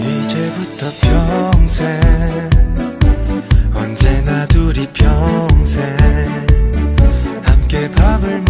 이제부터 평생 언제나 둘이 평생 함께 밥을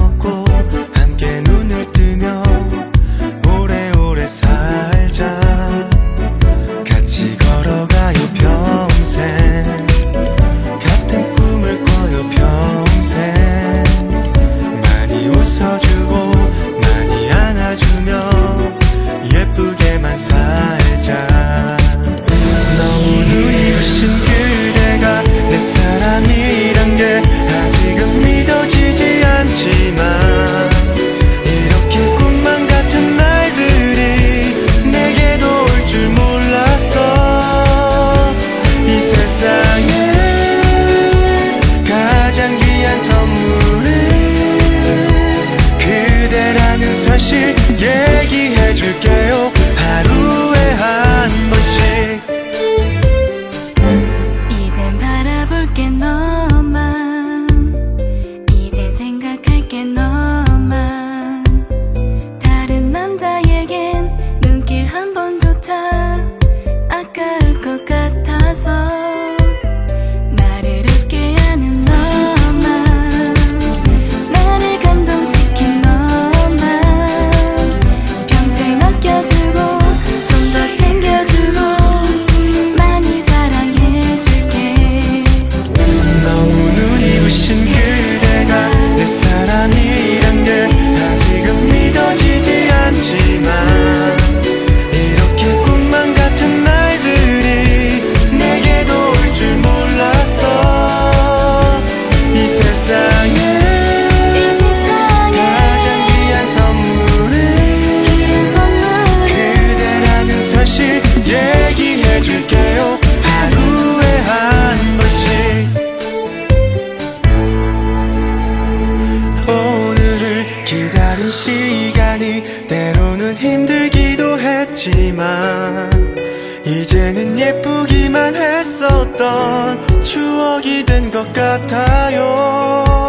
긴 시간이 때로는 힘들기도 했지만 이제는 예쁘기만 했었던 추억이 된 것 같아요.